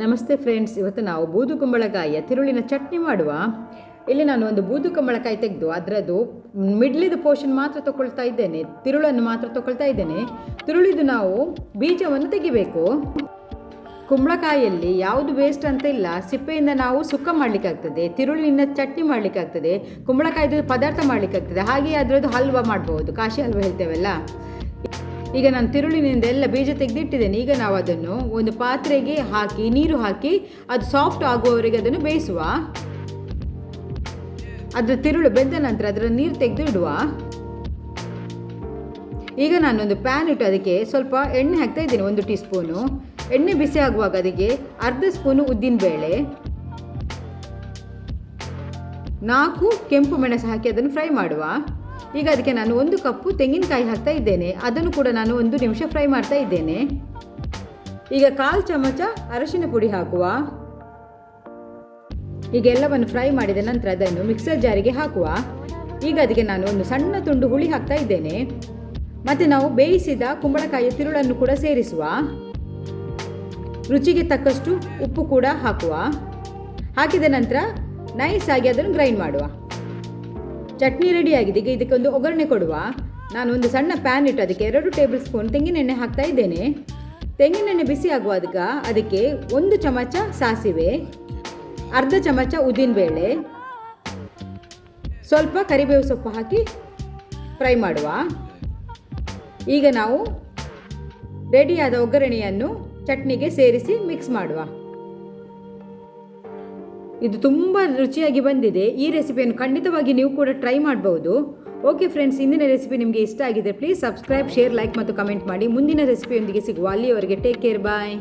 ನಮಸ್ತೆ ಫ್ರೆಂಡ್ಸ್, ಇವತ್ತು ನಾವು ಬೂದು ಕುಂಬಳಕಾಯಿಯ ತಿರುಳಿನ ಚಟ್ನಿ ಮಾಡುವ. ಇಲ್ಲಿ ನಾನು ಒಂದು ಬೂದು ಕುಂಬಳಕಾಯಿ ತೆಗೆದು ಅದರದ್ದು ಮಿಡ್ಲಿದ ಪೋರ್ಷನ್ ಮಾತ್ರ ತಗೊಳ್ತಾ ಇದ್ದೇನೆ, ತಿರುಳನ್ನು ಮಾತ್ರ ತಗೊಳ್ತಾ ಇದ್ದೇನೆ. ತಿರುಳಿದು ನಾವು ಬೀಜವನ್ನು ತೆಗಿಬೇಕು. ಕುಂಬಳಕಾಯಿಯಲ್ಲಿ ಯಾವುದು ವೇಸ್ಟ್ ಅಂತ ಇಲ್ಲ, ಸಿಪ್ಪೆಯಿಂದ ನಾವು ಸುಕ್ಕ ಮಾಡಲಿಕ್ಕಾಗ್ತದೆ ತಿರುಳಿನಿಂದ ಚಟ್ನಿ ಮಾಡಲಿಕ್ಕಾಗ್ತದೆ, ಕುಂಬಳಕಾಯಿದು ಪದಾರ್ಥ ಮಾಡಲಿಕ್ಕಾಗ್ತದೆ ಹಾಗೆಯೇ ಅದರದ್ದು ಹಲ್ವ ಮಾಡ್ಬೋದು, ಕಾಶಿ ಹಲ್ವ ಹೇಳ್ತೇವಲ್ಲ. ಈಗ ನಾನು ತಿರುಳಿನಿಂದ ಎಲ್ಲ ಬೀಜ ತೆಗೆದಿಟ್ಟಿದ್ದೇನೆ. ಈಗ ನಾವು ಅದನ್ನು ಒಂದು ಪಾತ್ರೆಗೆ ಹಾಕಿ, ನೀರು ಹಾಕಿ, ಅದು ಸಾಫ್ಟ್ ಆಗುವವರೆಗೆ ಅದನ್ನು ಬೇಯಿಸುವ. ಅದರ ತಿರುಳು ಬೆಂದ ನಂತರ ಅದರ ನೀರು ತೆಗೆದು ಇಡುವ ಈಗ ನಾನೊಂದು ಪ್ಯಾನ್ ಇಟ್ಟು ಅದಕ್ಕೆ ಸ್ವಲ್ಪ ಎಣ್ಣೆ ಹಾಕ್ತಾ ಇದ್ದೀನಿ, ಒಂದು ಟೀ ಸ್ಪೂನು ಎಣ್ಣೆ ಬಿಸಿ ಆಗುವಾಗ ಅದಕ್ಕೆ ಅರ್ಧ ಸ್ಪೂನು ಉದ್ದಿನಬೇಳೆ ನಾಲ್ಕು ಕೆಂಪು ಮೆಣಸು ಹಾಕಿ ಅದನ್ನು ಫ್ರೈ ಮಾಡುವ. ಈಗ ಅದಕ್ಕೆ ನಾನು ಒಂದು ಕಪ್ಪು ತೆಂಗಿನಕಾಯಿ ಹಾಕ್ತಾ ಇದ್ದೇನೆ. ಅದನ್ನು ಕೂಡ ನಾನು ಒಂದು ನಿಮಿಷ ಫ್ರೈ ಮಾಡ್ತಾ ಇದ್ದೇನೆ. ಈಗ ಕಾಲು ಚಮಚ ಅರಶಿನ ಪುಡಿ ಹಾಕುವ. ಈಗ ಎಲ್ಲವನ್ನು ಫ್ರೈ ಮಾಡಿದ ನಂತರ ಅದನ್ನು ಮಿಕ್ಸರ್ ಜಾರಿಗೆ ಹಾಕುವ. ಈಗ ಅದಕ್ಕೆ ನಾನು ಒಂದು ಸಣ್ಣ ತುಂಡು ಹುಳಿ ಹಾಕ್ತಾ ಇದ್ದೇನೆ. ಮತ್ತು ನಾವು ಬೇಯಿಸಿದ ಕುಂಬಳಕಾಯಿಯ ತಿರುಳನ್ನು ಕೂಡ ಸೇರಿಸುವ. ರುಚಿಗೆ ತಕ್ಕಷ್ಟು ಉಪ್ಪು ಕೂಡ ಹಾಕುವ. ಹಾಕಿದ ನಂತರ ನೈಸ್ ಆಗಿ ಅದನ್ನು ಗ್ರೈಂಡ್ ಮಾಡುವ. ಚಟ್ನಿ ರೆಡಿ ಆಗಿದೆ. ಈಗ ಇದಕ್ಕೆ ಒಂದು ಒಗ್ಗರಣೆ ಕೊಡುವ. ನಾನು ಒಂದು ಸಣ್ಣ ಪ್ಯಾನ್ ಇಟ್ಟು ಅದಕ್ಕೆ ಎರಡು ಟೇಬಲ್ ಸ್ಪೂನ್ ತೆಂಗಿನೆಣ್ಣೆ ಹಾಕ್ತಾ ಇದ್ದೇನೆ. ತೆಂಗಿನೆಣ್ಣೆ ಬಿಸಿ ಆಗುವಾಗ ಅದಕ್ಕೆ ಒಂದು ಚಮಚ ಸಾಸಿವೆ, ಅರ್ಧ ಚಮಚ ಉದ್ದಿನಬೇಳೆ ಸ್ವಲ್ಪ ಕರಿಬೇವು ಸೊಪ್ಪು ಹಾಕಿ ಫ್ರೈ ಮಾಡುವ. ಈಗ ನಾವು ರೆಡಿಯಾದ ಒಗ್ಗರಣೆಯನ್ನು ಚಟ್ನಿಗೆ ಸೇರಿಸಿ ಮಿಕ್ಸ್ ಮಾಡುವ. ಇದು ತುಂಬ ರುಚಿಯಾಗಿ ಬಂದಿದೆ. ಈ ರೆಸಿಪಿಯನ್ನು ಖಂಡಿತವಾಗಿ ನೀವು ಕೂಡ ಟ್ರೈ ಮಾಡಬಹುದು ಓಕೆ ಫ್ರೆಂಡ್ಸ್ ಇಂದಿನ ರೆಸಿಪಿ ನಿಮಗೆ ಇಷ್ಟ ಆಗಿದೆ ಪ್ಲೀಸ್ ಸಬ್ಸ್ಕ್ರೈಬ್ ಶೇರ್ ಲೈಕ್ ಮತ್ತು ಕಮೆಂಟ್ ಮಾಡಿ. ಮುಂದಿನ ರೆಸಿಪಿಯೊಂದಿಗೆ ಸಿಗುವ ಅಲ್ಲಿಯವರೆಗೆ ಟೇಕ್ ಕೇರ್ ಬಾಯ್